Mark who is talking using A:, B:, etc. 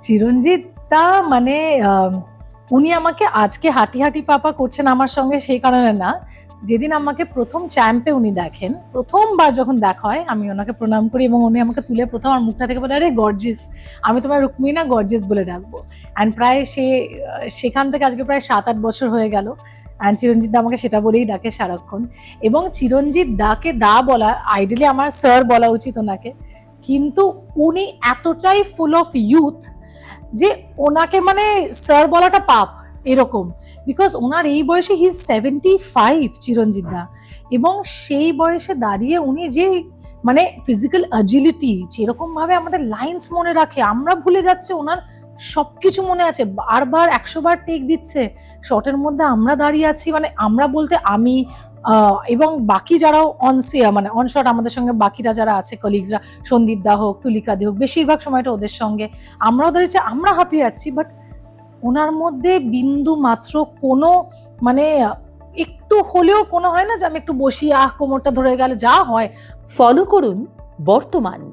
A: চিরঞ্জিত দা মানে উনি আমাকে আজকে হাঁটি হাঁটি পাপা করছেন আমার সঙ্গে সেই কারণে না। যেদিন আমাকে প্রথম চ্যাম্পে উনি দেখেন, প্রথমবার যখন দেখা হয়, আমি ওনাকে প্রণাম করি এবং উনি আমাকে তুলে প্রথম আমার মুখটা থেকে বলে, আরে গর্জিস আমি তোমার রুক্মিনা গর্জিস বলে ডাকবো। অ্যান্ড প্রায় সে, সেখান থেকে আজকে প্রায় সাত, আট বছর হয়ে গেল। অ্যান্ড চিরঞ্জিত দা আমাকে সেটা বলেই ডাকে সারাক্ষণ। এবং চিরঞ্জিত দাকে দা বলা আইডিয়ালি আমার স্যার বলা উচিত ওনাকে। কিন্তু উনি এতটাই ফুল অফ ইউথ যে ওনাকে মানে স্যার বলাটা পাপ, এরকম। বিকজ ওনার এই বয়সে হি সেভেন্টি ফাইভ চিরঞ্জিত দা। এবং সেই বয়সে দাঁড়িয়ে উনি যে মানে ফিজিক্যাল অ্যাজিলিটি যেরকম ভাবে আমাদের লাইন্স মনে রাখে, আমরা ভুলে যাচ্ছি ওনার সবকিছু মনে আছে, বারবার একশো বার টেক দিচ্ছে শটের মধ্যে আমরা দাঁড়িয়ে আছি মানে আমরা বলতে আমি এবং বাকি যারাও অন মানে অন শট আমাদের সঙ্গে, বাকিরা যারা আছে কলিগসরা সন্দীপ দা হোক, তুলিকা দে হোক, বেশিরভাগ সময়টা ওদের সঙ্গে, আমরাও দাঁড়িয়েছি, আমরা হাঁপিয়ে যাচ্ছি বাট ওনার মধ্যে বিন্দু মাত্র কোনো মানে একটু হলেও কোনো হয় না যে আমি একটু বসি, আহ, কোমরটা ধরে গেল, যা হয়।
B: ফলো করুন বর্তমান।